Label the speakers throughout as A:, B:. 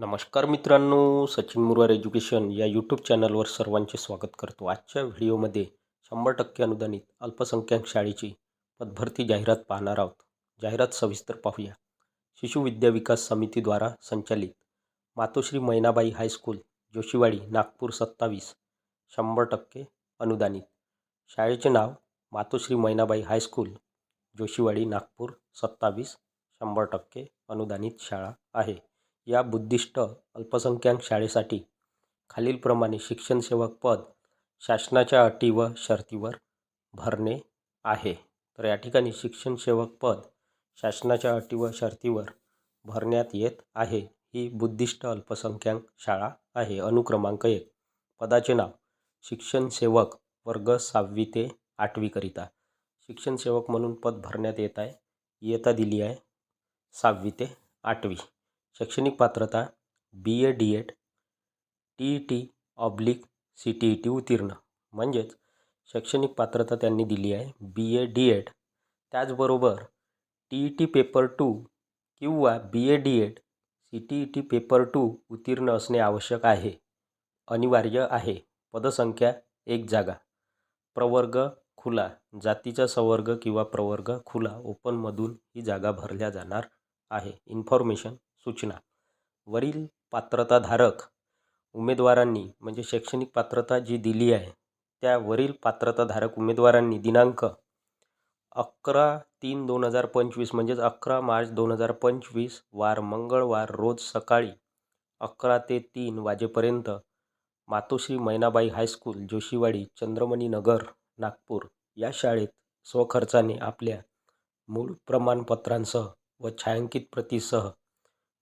A: नमस्कार मित्रांनो सचिन मुरवार एज्युकेशन या यूट्यूब चॅनलवर सर्वांचे स्वागत करतो. आजच्या व्हिडिओमध्ये शंभर टक्के अनुदानित अल्पसंख्याक शाळेची पदभरती जाहिरात पाहणार आहोत. जाहिरात सविस्तर पाहूया. शिशु विद्या विकास समितीद्वारा संचालित मातोश्री मैनाबाई हायस्कूल जोशीवाडी नागपूर सत्तावीस. शंभर टक्के अनुदानित. शाळेचे नाव मातोश्री मैनाबाई हायस्कूल जोशीवाडी नागपूर सत्तावीस. शंभर टक्के अनुदानित शाळा आहे. या बुद्धिस्ट अल्पसंख्याक शाळेसाठी खालीलप्रमाणे शिक्षणसेवक पद शासनाच्या अटी व शर्तीवर भरणे आहे. तर या ठिकाणी शिक्षणसेवक पद शासनाच्या अटी व शर्तीवर भरण्यात येत आहे. ही बुद्धिस्ट अल्पसंख्याक शाळा आहे. अनुक्रमांक एक. पदाचे नाव शिक्षणसेवक वर्ग सहावी ते आठवीकरिता शिक्षणसेवक म्हणून पद भरण्यात येत आहे. इयत्ता दिली आहे. सहावी ते आठवी. शैक्षणिक पात्रता B A D Ed T E T oblique C T E T उत्तीर्ण. म्हणजेच शैक्षणिक पात्रता त्यांनी दिली आहे बी ए डी एड त्याचबरोबर T E T paper two किंवा B A D Ed C T E T paper two उत्तीर्ण असणे आवश्यक आहे. अनिवार्य आहे. पदसंख्या एक जागा. प्रवर्ग खुला. जातीचा संवर्ग किंवा प्रवर्ग खुला. ओपनमधून ही जागा भरल्या जाणार आहे. इन्फॉर्मेशन सूचना. वरील पात्रताधारक उमेदवारांनी म्हणजे शैक्षणिक पात्रता जी दिली आहे त्या वरील पात्रताधारक उमेदवारांनी दिनांक अकरा तीन दोन हजार पंचवीस म्हणजेच अकरा मार्च दोन हजार पंचवीस वार मंगळवार रोज सकाळी अकरा ते तीन वाजेपर्यंत मातोश्री मैनाबाई हायस्कूल जोशीवाडी चंद्रमणी नगर नागपूर या शाळेत स्वखर्चाने आपल्या मूळ प्रमाणपत्रांसह व छायांकित प्रतीसह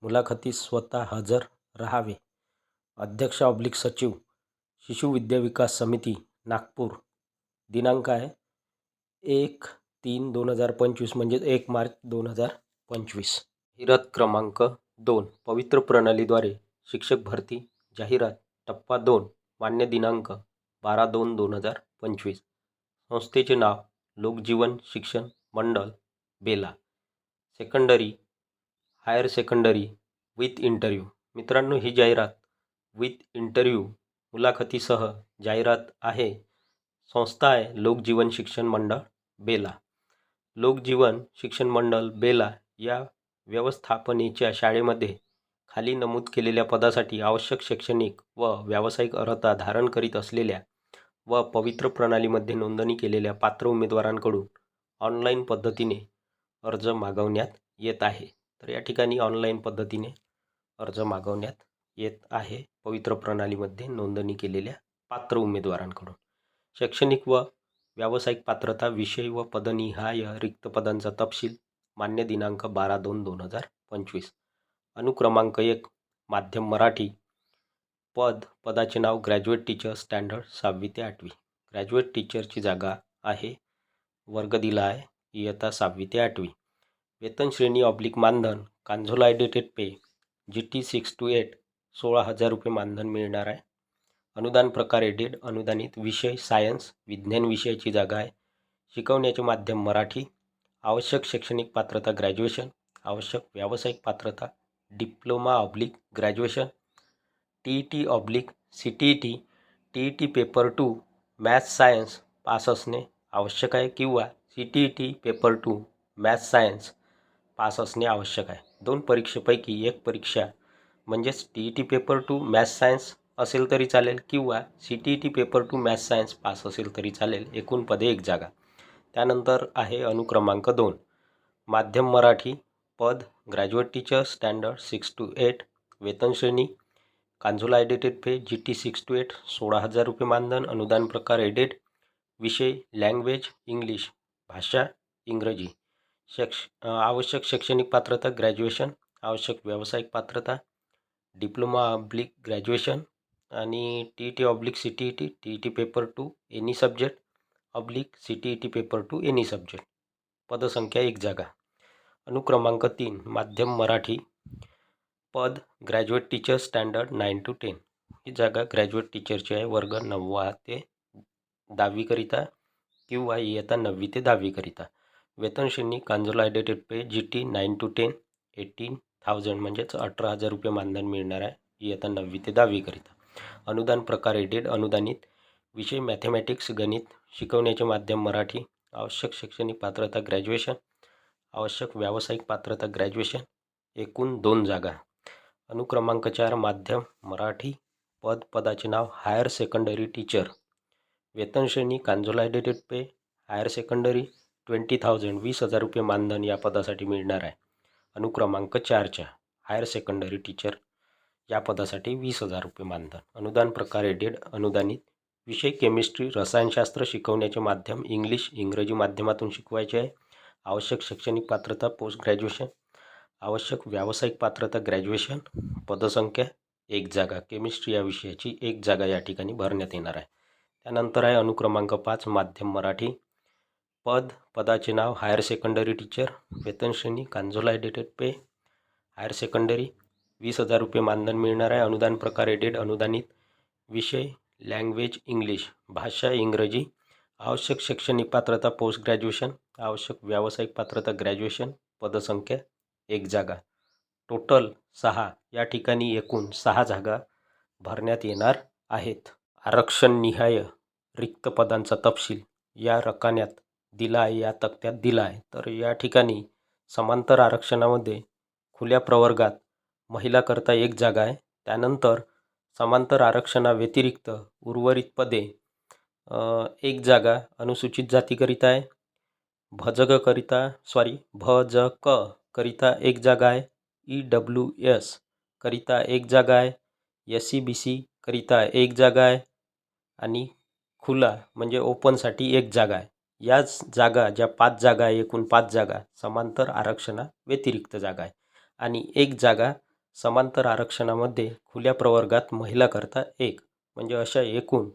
A: मुलाखतीस स्वतः हजर राहावे. अध्यक्ष ऑब्लिक सचिव शिशु विद्या विकास समिती नागपूर. दिनांक आहे एक तीन दोन हजार पंचवीस म्हणजेच एक मार्च दोन हजार पंचवीस. हिरत क्रमांक दोन पवित्र प्रणालीद्वारे शिक्षक भरती जाहिरात टप्पा दोन मान्य दिनांक बारा दोन दोन हजार पंचवीस. संस्थेचे नाव लोकजीवन शिक्षण मंडळ Bela. Secondary higher secondary with interview. मित्रांनो ही जाहिरात विथ इंटरव्ह्यू मुलाखतीसह जाहिरात आहे. संस्था आहे लोकजीवन शिक्षण मंडळ बेला. लोकजीवन शिक्षण मंडळ बेला या व्यवस्थापनेच्या शाळेमध्ये खाली नमूद केलेल्या पदासाठी आवश्यक शैक्षणिक व व्यावसायिक अर्हता धारण करीत असलेल्या व पवित्र प्रणालीमध्ये नोंदणी केलेल्या पात्र उमेदवारांकडून ऑनलाईन पद्धतीने अर्ज मागवण्यात येत आहे. तर या ठिकाणी ऑनलाईन पद्धतीने अर्ज मागवण्यात येत आहे. पवित्र प्रणालीमध्ये नोंदणी केलेल्या पात्र उमेदवारांकडून. शैक्षणिक व व्यावसायिक पात्रता विषय व पदनिहाय रिक्त पदांचा तपशील मान्य दिनांक बारा दोन दोन हजार पंचवीस. अनुक्रमांक एक माध्यम मराठी. पद पदाचे नाव ग्रॅज्युएट टीचर स्टँडर्ड सहावी ते आठवी. ग्रॅज्युएट टीचरची जागा आहे वर्ग दिला आहे इयत्ता सहावी ते आठवी. वेतन श्रेणी ऑब्लिक मानधन consolidated pay G T six to eight सोळा हजार रुपये मानधन मिळणार आहे. अनुदान प्रकार एडेड अनुदानित विषय सायन्स विज्ञान विषयाची जागा आहे. शिकवण्याचे माध्यम मराठी आवश्यक शैक्षणिक पात्रता ग्रॅज्युएशन आवश्यक व्यावसायिक पात्रता diploma oblique graduation T E T oblique C T E T T E T paper two maths science pass असणे आवश्यक आहे किंवा C T E T paper two maths science pass असणे आवश्यक आहे. दोन परीक्षेपैकी एक परीक्षा म्हणजेच T E T paper two maths science असेल तरी चालेल किंवा C T E T paper two maths science pass असेल तरी चालेल एकूण पदे एक जागा. त्यानंतर आहे अनुक्रमांक दोन. माध्यम मराठी पद graduate teacher standard six to eight वेतन श्रेणी consolidated pay G T six to eight सोळा हजार रुपये मानधन अनुदान प्रकार एडेड विषय लँग्वेज इंग्लिश भाषा इंग्रजी. शैक्ष आवश्यक शैक्षणिक पात्रता ग्रॅज्युएशन आवश्यक व्यावसायिक पात्रता डिप्लोमा ऑब्लिक ग्रॅज्युएशन आणि T E T oblique C T E T T E T paper two any subject oblique C T E T paper two any subject. पदसंख्या एक जागा. अनुक्रमांक तीन माध्यम मराठी. पद graduate teacher standard nine to ten. ही जागा graduate टीचरची आहे वर्ग नववा ते दहावीकरिता किंवा इयत्ता नववी ते दहावीकरिता वेतनश्रेणी श्रेणी ॲडेटेड pay G T nine to ten eighteen thousand म्हणजेच अठरा हजार रुपये मानधन मिळणार आहे इयत्ता नववी ते दहावीकरिता अनुदान प्रकार एडेड अनुदानित विषय मॅथेमॅटिक्स गणित शिकवण्याचे माध्यम मराठी आवश्यक शैक्षणिक पात्रता ग्रॅज्युएशन आवश्यक व्यावसायिक पात्रता ग्रॅज्युएशन एकूण दोन जागा. अनुक्रमांक चार माध्यम मराठी पद पदाचे नाव हायर सेकंडरी टीचर. वेतनश्रेणी श्रेणी consolidated pay higher secondary twenty thousand वीस हजार रुपये मानधन या पदासाठी मिळणार आहे. अनुक्रमांक चारच्या हायर सेकंडरी टीचर या पदासाठी वीस हजार रुपये मानधन. अनुदान प्रकार एडेड अनुदानित. विषय केमिस्ट्री रसायनशास्त्र शिकवण्याचे माध्यम इंग्लिश इंग्रजी माध्यमातून शिकवायचे आहे. आवश्यक शैक्षणिक पात्रता पोस्ट ग्रॅज्युएशन. आवश्यक व्यावसायिक पात्रता ग्रॅज्युएशन. पदसंख्या एक जागा. केमिस्ट्री या विषयाची एक जागा या ठिकाणी भरण्यात येणार आहे. त्यानंतर आहे अनुक्रमांक पाच माध्यम मराठी. पद पदाचे नाव हायर सेकंडरी टीचर वेतन श्रेणी कन्झोलायडेटेड पे हायर सेकंडरी वीस हजार रुपये मानधन मिळणार आहे. अनुदान प्रकार एडेड अनुदानित विषय लँग्वेज इंग्लिश भाषा इंग्रजी आवश्यक शैक्षणिक पात्रता पोस्ट ग्रॅज्युएशन आवश्यक व्यावसायिक पात्रता ग्रॅज्युएशन पदसंख्या एक जागा. टोटल सहा या ठिकाणी एकूण सहा जागा भरण्यात येणार आहेत. आरक्षण निहाय रिक्त पदांचा तपशील या रकान्यात दिला आहे या तक्त्यात दिला आहे तर या ठिकाणी समांतर आरक्षणामध्ये खुल्या प्रवर्गात महिलाकरता एक जागा आहे. त्यानंतर समांतर आरक्षणाव्यतिरिक्त उर्वरित पदे एक जागा अनुसूचित जातीकरिता आहे. भजककरिता सॉरी भजक करिता एक जागा आहे. ई डब्ल्यू एस करिता एक जागा आहे. एस सी बी सी करिता एक जागा आहे. आणि खुला म्हणजे ओपनसाठी एक जागा आहे. याच जागा ज्या पाच जागा आहे एकूण पाच जागा समांतर आरक्षणा व्यतिरिक्त जागा आहे. आणि एक जागा समांतर आरक्षणामध्ये खुल्या प्रवर्गात महिलाकरता एक. म्हणजे अशा एकूण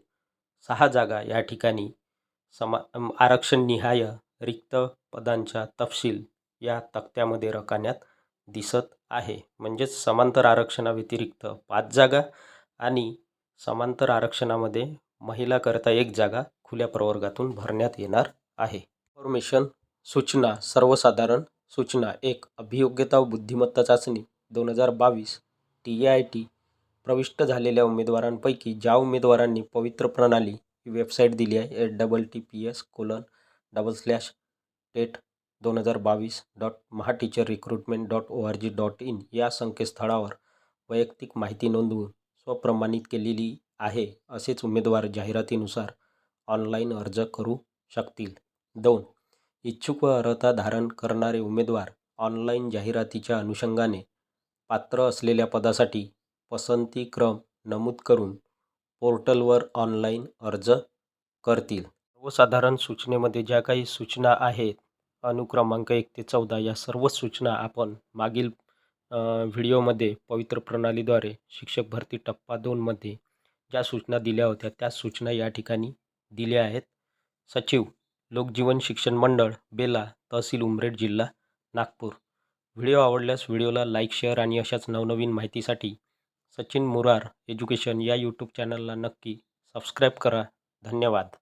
A: सहा जागा या ठिकाणी समा आरक्षणनिहाय रिक्त पदांचा तपशील या तक्त्यामध्ये रकान्यात दिसत आहे. म्हणजेच समांतर आरक्षणाव्यतिरिक्त पाच जागा आणि समांतर आरक्षणामध्ये महिलाकरता एक जागा खुल्या प्रवर्गातून भरण्यात येणार आहे. इन्फॉर्मेशन सूचना सर्वसाधारण सूचना एक अभियोग्यता व बुद्धिमत्ता चाचणी दोन हजार बावीस टी ए आय टी प्रविष्ट झालेल्या उमेदवारांपैकी ज्या उमेदवारांनी पवित्र प्रणाली ही वेबसाईट दिली आहे H double T P S colon double slash TET दोन हजार बावीस dot mahateacher recruitment dot O R G dot in या संकेतस्थळावर वैयक्तिक माहिती नोंदवून स्वप्रमाणित केलेली आहे असेच उमेदवार जाहिरातीनुसार ऑनलाईन अर्ज करू शकतील. दोन इच्छुक व अर्हता धारण करणारे उमेदवार ऑनलाईन जाहिरातीच्या अनुषंगाने पात्र असलेल्या पदासाठी पसंतीक्रम नमूद करून पोर्टलवर ऑनलाईन अर्ज करतील. सर्वसाधारण सूचनेमध्ये ज्या काही सूचना आहेत अनुक्रमांक एक ते चौदा या सर्व सूचना आपण मागील व्हिडिओमध्ये पवित्र प्रणालीद्वारे शिक्षक भरती टप्पा दोनमध्ये ज्या सूचना दिल्या होत्या त्या सूचना या ठिकाणी दिले आहेत. सचिव लोकजीवन शिक्षण मंडळ बेला तहसील उमरेड जिल्हा नागपूर. व्हिडिओ आवडल्यास व्हिडिओला लाईक शेअर आणि अशाच नवनवीन माहितीसाठी सचिन मुरार एज्युकेशन या यूट्यूब चॅनलला नक्की सबस्क्राईब करा. धन्यवाद.